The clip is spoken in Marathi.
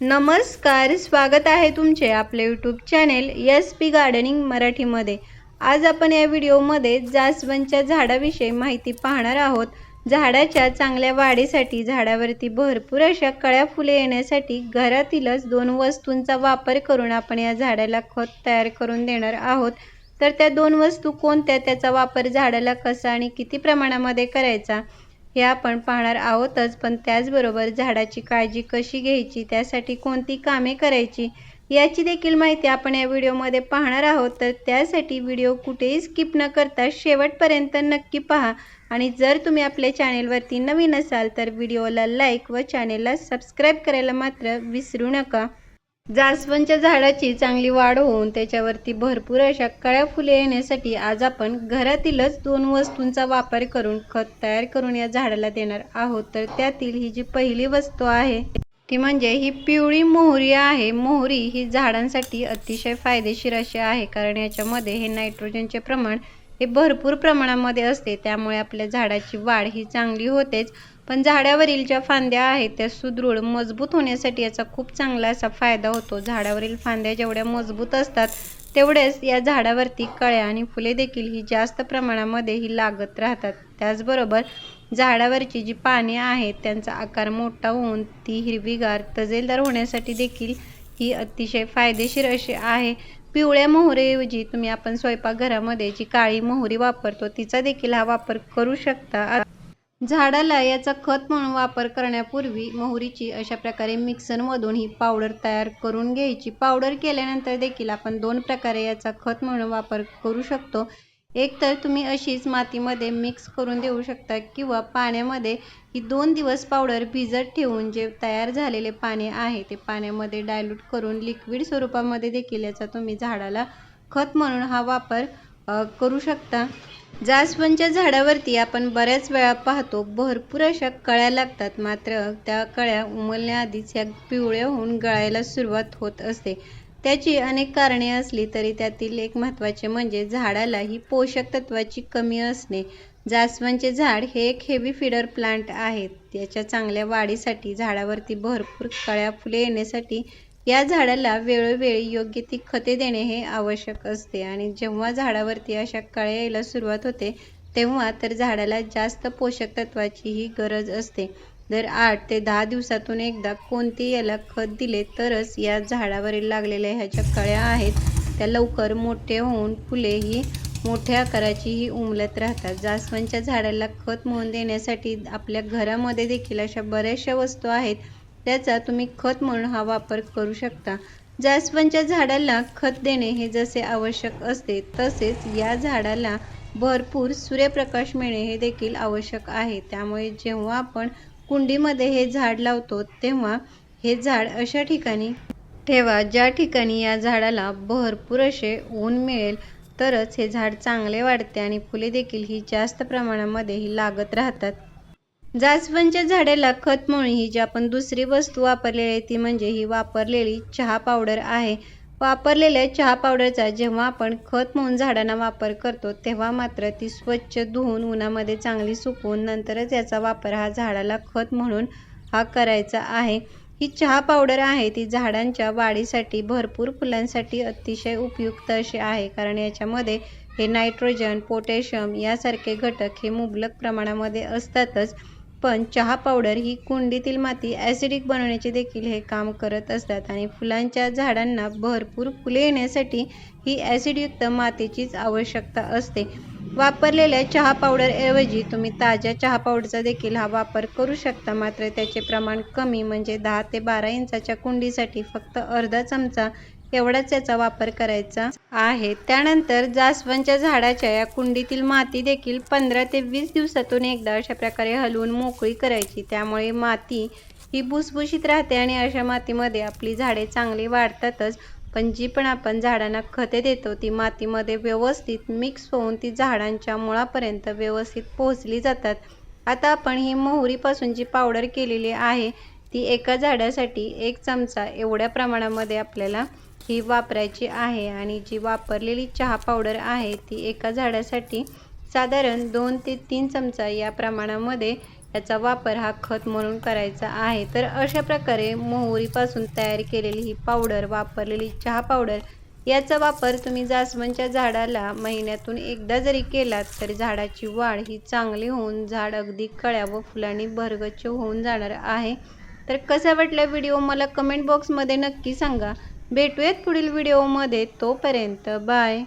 नमस्कार स्वागत आहे तुमचे आपले YouTube channel S P gardening मराठीमध्ये. आज आपण या व्हिडिओमध्ये जास्वंदच्या झाडाविषयी माहिती पाहणार आहोत. झाडाच्या चांगल्या वाढीसाठी झाडावरती भरपूर अशा कळ्या फुले येण्यासाठी घरातीलच दोन वस्तूंचा वापर करून आपण या झाडाला खत तयार करून देणार आहोत. तर त्या दोन वस्तू कोणत्या? त्याचा वापर झाडाला कसा आणि किती प्रमाणामध्ये करायचा? हे आपण पाहणार आहोतच पण त्याचबरोबर झाडाची काळजी कशी घ्यायची त्यासाठी कोणती कामे करायची याची देखील माहिती आपण या व्हिडिओमध्ये पाहणार आहोत. तर त्यासाठी व्हिडिओ कुठेही स्किप न करता शेवटपर्यंत नक्की पहा. आणि जर तुम्ही आपल्या चॅनेलवरती नवीन असाल तर व्हिडिओला लाईक व चॅनेलला सबस्क्राईब करायला मात्र विसरू नका. जास्वंदच्या झाडाची चांगली वाढ होऊन त्याच्यावरती भरपूर अशा कळ्या फुले येण्यासाठी आज आपण घरातीलच दोन वस्तूंचा वापर करून खत तयार करून या झाडाला देणार आहोत. तर त्यातील ही जी पहिली वस्तू आहे ती म्हणजे ही पिवळी मोहरी आहे. मोहरी ही झाडांसाठी अतिशय फायदेशीर अशी आहे कारण याच्यामध्ये हे नायट्रोजनचे प्रमाण हे भरपूर प्रमाणामध्ये असते त्यामुळे आपल्या झाडाची वाढ ही चांगली होतेच. पण झाडावरील ज्या फांद्या आहेत त्या सुदृढ मजबूत होण्यासाठी याचा खूप चांगला असा फायदा होतो. झाडावरील फांद्या जेवढ्या मजबूत असतात तेवढेच या झाडावरती कळ्या आणि फुले देखील ही जास्त प्रमाणामध्ये ही लागत राहतात. त्याचबरोबर झाडावरची जी पाने आहेत त्यांचा आकार मोठा होऊन ती हिरवीगार तजेलदार होण्यासाठी देखील ही अतिशय फायदेशीर अशी आहे. पिवळ्या मोहरीऐवजी तुम्ही आपण स्वयंपाकघरामध्ये जी काळी मोहरी वापरतो तिचा देखील हा वापर करू शकता. झाडाला याचा खत म्हणून वापर करण्यापूर्वी मोहरीची अशा प्रकारे मिक्सरमधून ही पावडर तयार करून घ्यायची. पावडर केल्यानंतर देखील आपण दोन प्रकारे याचा खत म्हणून वापर करू शकतो. एक तर तुम्ही अशीच मातीमध्ये मिक्स करून देऊ शकता किंवा पाण्यामध्ये ही दोन दिवस पावडर भिजत ठेवून जे तयार झालेले पाणी आहे ते पाण्यामध्ये डायल्यूट करून लिक्विड स्वरूपामध्ये देखील याचा तुम्ही झाडाला खत म्हणून हा वापर करू शकता. जास्वंदच्या झाडावरती आपण बऱ्याच वेळा पाहतो भरपूर अशा कळ्या लागतात. मात्र त्या कळ्या उमलण्याआधीच या पिवळ्या होऊन गळायला सुरुवात होत असते. त्याची अनेक कारणे असली तरी त्यातील एक महत्त्वाचे म्हणजे झाडाला ही पोषक तत्वाची कमी असणे. जास्वंदचे झाड हे एक हेवी फिडर प्लांट आहे त्याच्या चांगल्या वाढीसाठी झाडावरती भरपूर कळ्या फुले येण्यासाठी या झाडाला वेळोवेळी योग्य ती खते देणे हे आवश्यक असते. आणि जेव्हा झाडावरती अशा कळ्या यायला सुरुवात होते तेव्हा तर झाडाला जास्त पोषक तत्वाची ही गरज असते. दर आठ ते दहा दिवसातून एकदा कोणते याला खत दिले तरच या झाडावरील लागलेल्या ह्याच्या कळ्या आहेत. त्या लवकर मोठे होऊन फुले ही मोठ्या आकाराची ही उमलत राहतात. जास्वंदच्या झाडाला खत म्हणून देण्यासाठी आपल्या घरामध्ये देखील अशा बऱ्याचशा वस्तू आहेत. त्याचा तुम्ही खत म्हणून हा वापर करू शकता. जास्वंदच्या झाडाला खत देणे हे जसे आवश्यक असते तसेच या झाडाला भरपूर सूर्यप्रकाश मिळणे हे देखील आवश्यक आहे. त्यामुळे जेव्हा आपण कुंडीमध्ये हे झाड लावतो तेव्हा हे झाड अशा ठिकाणी ठेवा ज्या ठिकाणी या झाडाला भरपूर असे ऊन मिळेल तरच हे झाड चांगले वाढते आणि फुले देखील ही जास्त प्रमाणामध्ये ही लागत राहतात. जास्वंदच्या झाडाला खत म्हणून ही जी आपण दुसरी वस्तू वापरलेली आहे ती म्हणजे ही वापरलेली चहा पावडर आहे. वापरलेल्या चहा पावडरचा जेव्हा आपण खत म्हणून झाडांना वापर करतो तेव्हा मात्र ती स्वच्छ धुवून उन्हामध्ये चांगली सुकवून नंतरच याचा वापर हा झाडाला खत म्हणून हा करायचा आहे. ही चहा पावडर आहे ती झाडांच्या वाढीसाठी भरपूर फुलांसाठी अतिशय उपयुक्त अशी आहे कारण याच्यामध्ये हे नायट्रोजन पोटॅशियम यासारखे घटक हे मुबलक प्रमाणामध्ये असतातच. पण चहा पावडर ही कुंडीतील माती ॲसिडिक बनवण्याचे देखील हे काम करत असतात आणि फुलांच्या झाडांना भरपूर फुले येण्यासाठी ही ॲसिडयुक्त मातीचीच आवश्यकता असते. वापरलेल्या चहा पावडरऐवजी तुम्ही ताज्या चहा पावडरचा देखील हा वापर करू शकता. मात्र त्याचे प्रमाण कमी म्हणजे दहा ते बारा इंचाच्या कुंडीसाठी फक्त अर्धा चमचा एवढाच याचा वापर करायचा आहे. त्यानंतर जास्वंदच्या झाडाच्या या कुंडीतील माती देखील पंधरा ते वीस दिवसातून एकदा अशा प्रकारे हलवून मोकळी करायची. त्यामुळे माती ही भुसभुशीत राहते आणि अशा मातीमध्ये आपली झाडे चांगली वाढतातच. पण जी पण आपण झाडांना खते देतो ती मातीमध्ये व्यवस्थित मिक्स होऊन ती झाडांच्या मुळापर्यंत व्यवस्थित पोहोचली जातात. आता आपण ही मोहरीपासून जी पावडर केलेली आहे ती एका झाडासाठी एक चमचा एवढ्या प्रमाणामध्ये आपल्याला ही वापरायची आहे आणि जी वापरलेली चहा पावडर आहे ती एका झाडासाठी साधारण दोन ते तीन चमचा या प्रमाणामध्ये याचा वापर हा खत म्हणून करायचा आहे. तर अशा प्रकारे मोहरीपासून तयार केलेली ही पावडर वापरलेली चहा पावडर याचा वापर तुम्ही जास्वंदच्या झाडाला महिन्यातून एकदा जरी केलात तरी झाडाची वाढ ही चांगली होऊन झाड अगदी कळ्या व फुलांनी भरगच्च होऊन जाणार आहे. तर कसा वाटला व्हिडिओ? मला कमेंट बॉक्समध्ये नक्की सांगा. भेटूयात पुढील व्हिडिओमध्ये. तोपर्यंत बाय.